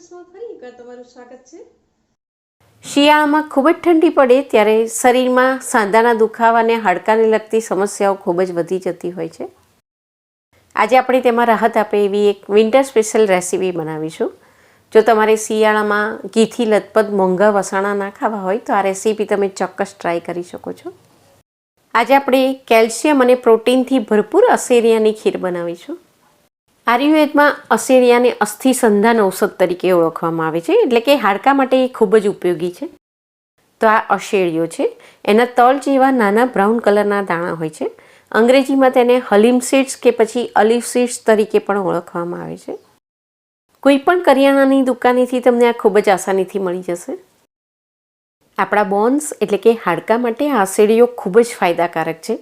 તમારું સ્વાગત છે. શિયાળામાં ખૂબ જ ઠંડી પડે ત્યારે શરીરમાં સાંધાના દુખાવા અને હાડકાને લગતી સમસ્યાઓ ખૂબ જ વધી જતી હોય છે. આજે આપણે તેમાં રાહત આપે એવી એક વિન્ટર સ્પેશિયલ રેસીપી બનાવીશું. જો તમારે શિયાળામાં ઘીથી લથપથ મોંઘા વસાણા ના ખાવા હોય તો આ રેસીપી તમે ચોક્કસ ટ્રાય કરી શકો છો. આજે આપણે કેલ્શિયમ અને પ્રોટીનથી ભરપૂર અસેરિયાની ખીર બનાવીશું. આયુર્વેદમાં અસેરિયાને અસ્થિસંધાન ઔષધ તરીકે ઓળખવામાં આવે છે, એટલે કે હાડકા માટે એ ખૂબ જ ઉપયોગી છે. તો આ અશેડિયો છે. એના તલ જેવા નાના બ્રાઉન કલરના દાણા હોય છે. અંગ્રેજીમાં તેને હલીમ સીડ્સ કે પછી અલીફ સીડ્સ તરીકે પણ ઓળખવામાં આવે છે. કોઈ પણ કરિયાણાની દુકાનેથી તમને આ ખૂબ જ આસાનીથી મળી જશે. આપણા બોન્સ એટલે કે હાડકા માટે આ અસેડિયો ખૂબ જ ફાયદાકારક છે.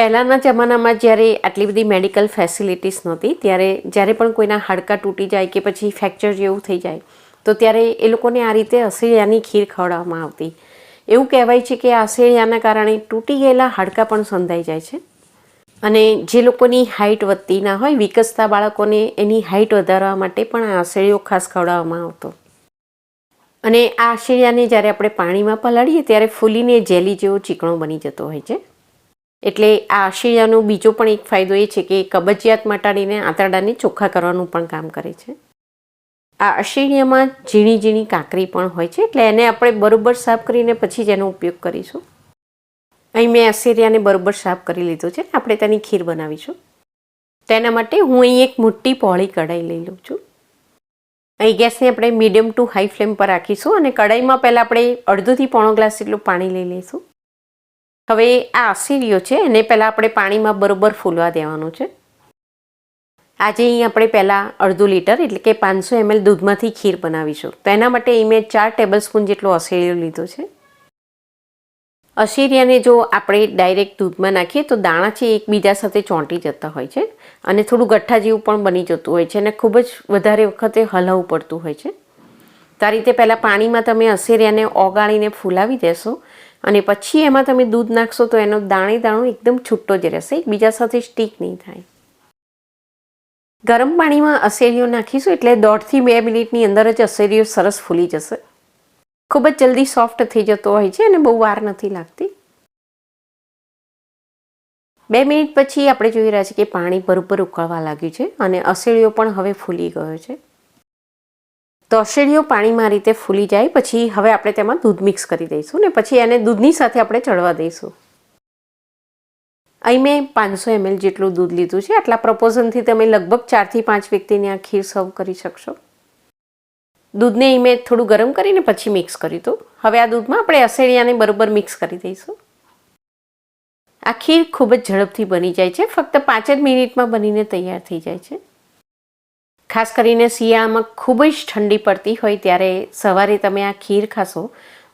પહેલાંના જમાનામાં જ્યારે આટલી બધી મેડિકલ ફેસિલિટીઝ નહોતી, ત્યારે જ્યારે પણ કોઈના હાડકાં તૂટી જાય કે પછી ફ્રેક્ચર જેવું થઈ જાય, તો ત્યારે એ લોકોને આ રીતે અસેડિયાની ખીર ખવડાવવામાં આવતી. એવું કહેવાય છે કે આ કારણે તૂટી ગયેલા હાડકાં પણ સંધાઈ જાય છે. અને જે લોકોની હાઇટ વધતી ના હોય, વિકસતા બાળકોને એની હાઇટ વધારવા માટે પણ આ અસેડિયો ખાસ ખવડાવવામાં આવતો. અને આ અસેડિયાને જ્યારે આપણે પાણીમાં પલાળીએ, ત્યારે ફૂલીને જેલી જેવો ચીકણો બની જતો હોય છે. એટલે આ આશિયાનો બીજો પણ એક ફાયદો એ છે કે કબજિયાત મટાડીને આંતરડાને ચોખ્ખા કરવાનું પણ કામ કરે છે. આ અશિયામાં ઝીણી ઝીણી કાંકરી પણ હોય છે, એટલે એને આપણે બરોબર સાફ કરીને પછી જ એનો ઉપયોગ કરીશું. અહીં મેં અસેરિયાને બરોબર સાફ કરી લીધો છે, આપણે તેની ખીર બનાવીશું. તેના માટે હું અહીં એક મોટી પહોળી કઢાઈ લઈ લઉં છું. અહીં ગેસને આપણે મીડિયમ ટુ હાઈ ફ્લેમ પર રાખીશું અને કઢાઈમાં પહેલાં આપણે અડધોથી પોણો ગ્લાસ જેટલું પાણી લઈ લઈશું. હવે આ અસીરિયો છે, એને પહેલાં આપણે પાણીમાં બરોબર ફૂલવા દેવાનું છે. આજે અહીં આપણે પહેલાં અડધું લીટર એટલે કે પાંચસો એમએલ દૂધમાંથી ખીર બનાવીશું. તો એના માટે અહીં મેં ચાર ટેબલ સ્પૂન જેટલો અસેરિયો લીધો છે. અશેરિયાને જો આપણે ડાયરેક્ટ દૂધમાં નાખીએ તો દાણા છે એકબીજા સાથે ચોંટી જતા હોય છે અને થોડું ગઠ્ઠા જેવું પણ બની જતું હોય છે અને ખૂબ જ વધારે વખતે હલાવવું પડતું હોય છે. તો આ રીતે પહેલાં પાણીમાં તમે અસેરિયાને ઓગાળીને ફૂલાવી દેશો. અને પછી એમાં તમે દૂધ નાખશો તો એનો દાણે દાણો એકદમ છૂટો જ રહેશે એકબીજા સાથે સ્ટીક નહીં થાય. ગરમ પાણીમાં અસેરીઓ નાખીશું એટલે દોઢથી બે મિનિટની અંદર જ અસેરીઓ સરસ ફૂલી જશે. ખૂબ જ જલ્દી સોફ્ટ થઈ જતો હોય છે અને બહુ વાર નથી લાગતી. બે મિનિટ પછી આપણે જોઈ રહ્યા છીએ કે પાણી બરોબર ઉકળવા લાગ્યું છે અને અસેળીઓ પણ હવે ફૂલી ગયો છે. તો અશેડીઓ પાણીમાં રીતે ફૂલી જાય, પછી હવે આપણે તેમાં દૂધ મિક્સ કરી દઈશું ને પછી એને દૂધની સાથે આપણે ચડવા દઈશું. અહીં મેં પાંચસો એમએલ જેટલું દૂધ લીધું છે. આટલા પ્રપોઝનથી તમે લગભગ ચારથી પાંચ વ્યક્તિને આ ખીર સર્વ કરી શકશો. દૂધને અહીં મેં થોડું ગરમ કરીને પછી મિક્સ કર્યું હતું. હવે આ દૂધમાં આપણે અસેડિયાને બરોબર મિક્સ કરી દઈશું. આ ખીર ખૂબ જ ઝડપથી બની જાય છે. ફક્ત પાંચ જ મિનિટમાં બનીને તૈયાર થઈ જાય છે. ખાસ કરીને શિયાળામાં ખૂબ જ ઠંડી પડતી હોય ત્યારે સવારે તમે આ ખીર ખાશો,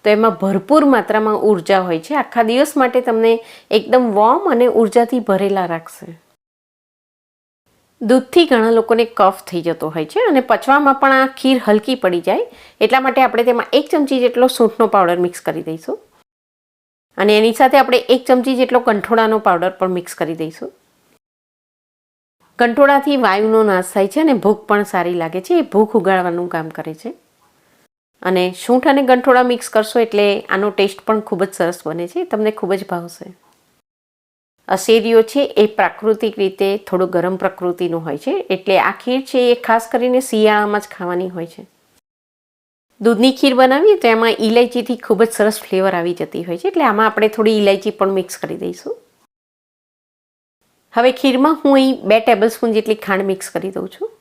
તો એમાં ભરપૂર માત્રામાં ઊર્જા હોય છે. આખા દિવસ માટે તમને એકદમ વોર્મ અને ઉર્જાથી ભરેલા રાખશે. દૂધથી ઘણા લોકોને કફ થઈ જતો હોય છે અને પચવામાં પણ આ ખીર હલકી પડી જાય, એટલા માટે આપણે તેમાં એક ચમચી જેટલો સૂંઠનો પાવડર મિક્સ કરી દઈશું. અને એની સાથે આપણે એક ચમચી જેટલો કંઠોળાનો પાવડર પણ મિક્સ કરી દઈશું. કંઠોળાથી વાયુનો નાશ થાય છે અને ભૂખ પણ સારી લાગે છે. એ ભૂખ ઉગાડવાનું કામ કરે છે. અને સૂંઠ અને ગંઠોળા મિક્સ કરશો એટલે આનો ટેસ્ટ પણ ખૂબ જ સરસ બને છે. તમને ખૂબ જ ભાવશે. અશેરીઓ છે એ પ્રાકૃતિક રીતે થોડો ગરમ પ્રકૃતિનું હોય છે. એટલે આ ખીર છે એ ખાસ કરીને શિયાળામાં જ ખાવાની હોય છે. દૂધની ખીર બનાવીએ તો એમાં ઇલાયચીથી ખૂબ જ સરસ ફ્લેવર આવી જતી હોય છે. એટલે આમાં આપણે થોડી ઇલાયચી પણ મિક્સ કરી દઈશું. હવે ખીરમાં હું અહીં બે ટેબલ સ્પૂન જેટલી ખાંડ મિક્સ કરી દઉં છું.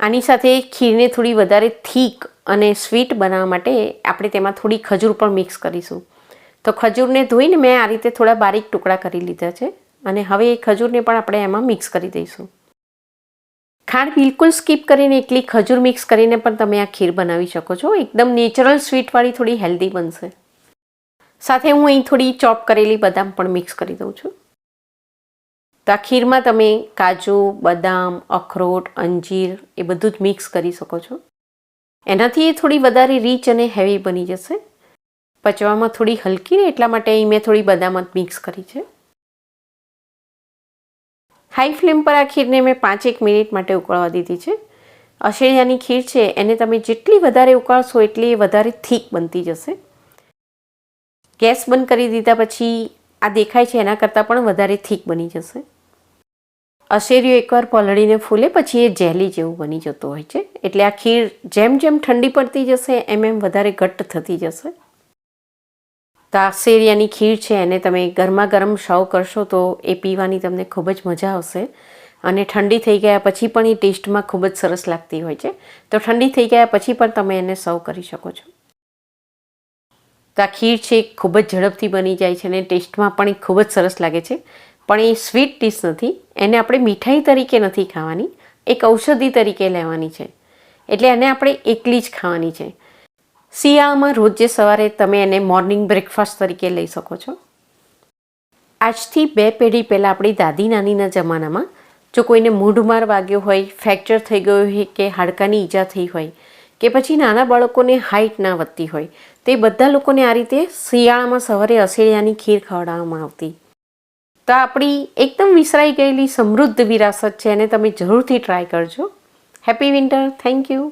આની સાથે ખીરને થોડી વધારે થીક અને સ્વીટ બનાવવા માટે આપણે તેમાં થોડી ખજૂર પણ મિક્સ કરીશું. તો ખજૂરને ધોઈને મેં આ રીતે થોડા બારીક ટુકડા કરી લીધા છે અને હવે એ ખજૂરને પણ આપણે એમાં મિક્સ કરી દઈશું. ખાંડ બિલકુલ સ્કીપ કરીને એકલી ખજૂર મિક્સ કરીને પણ તમે આ ખીર બનાવી શકો છો. એકદમ નેચરલ સ્વીટવાળી થોડી હેલ્ધી બનશે. સાથે હું અહીં થોડી ચોપ કરેલી બદામ પણ મિક્સ કરી દઉં છું. તો આ ખીરમાં તમે કાજુ, બદામ, અખરોટ, અંજીર એ બધું જ મિક્સ કરી શકો છો. એનાથી એ થોડી વધારે રીચ અને હેવી બની જશે. પચવામાં થોડી હલકી રહે એટલા માટે અહીં મેં થોડી બદામ જ મિક્સ કરી છે. હાઈ ફ્લેમ પર આ ખીરને મેં પાંચેક મિનિટ માટે ઉકળવા દીધી છે. અશેરિયાની ખીર છે, એને તમે જેટલી વધારે ઉકાળશો એટલી વધારે થીક બનતી જશે. ગેસ બંધ કરી દીધા પછી આ દેખાય છે, એના કરતાં પણ વધારે થીક બની જશે. અશેરીઓ એકવાર પલળીને ફૂલે, પછી એ જેલી જેવું બની જતું હોય છે. એટલે આ ખીર જેમ જેમ ઠંડી પડતી જશે, એમ એમ વધારે ઘટ્ટ થતી જશે. તો આ ખીર છે, એને તમે ગરમા ગરમ સર્વ કરશો તો એ પીવાની તમને ખૂબ જ મજા આવશે. અને ઠંડી થઈ ગયા પછી પણ એ ટેસ્ટમાં ખૂબ જ સરસ લાગતી હોય છે. તો ઠંડી થઈ ગયા પછી પણ તમે એને સર્વ કરી શકો છો. તો આ ખીર છે ખૂબ જ ઝડપથી બની જાય છે અને ટેસ્ટમાં પણ ખૂબ જ સરસ લાગે છે. પણ એ સ્વીટ ડીશ નથી. એને આપણે મીઠાઈ તરીકે નથી ખાવાની, એક ઔષધિ તરીકે લેવાની છે. એટલે એને આપણે એકલી જ ખાવાની છે. શિયાળામાં રોજ સવારે તમે એને મોર્નિંગ બ્રેકફાસ્ટ તરીકે લઈ શકો છો. આજથી બે પેઢી પહેલાં આપણી દાદી નાનીના જમાનામાં જો કોઈને મૂઢમાર વાગ્યો હોય, ફ્રેક્ચર થઈ ગયો હોય કે હાડકાની ઈજા થઈ હોય કે પછી નાના બાળકોને હાઇટ ના વધતી હોય, તે બધા લોકોને આ રીતે શિયાળામાં સવારે અસેડિયાની ખીર ખવડાવવામાં આવતી. તો આપણી એકદમ વિસરાઈ ગયેલી સમૃદ્ધ વિરાસત છે એને તમે જરૂરથી ટ્રાય કરજો. Happy winter thank you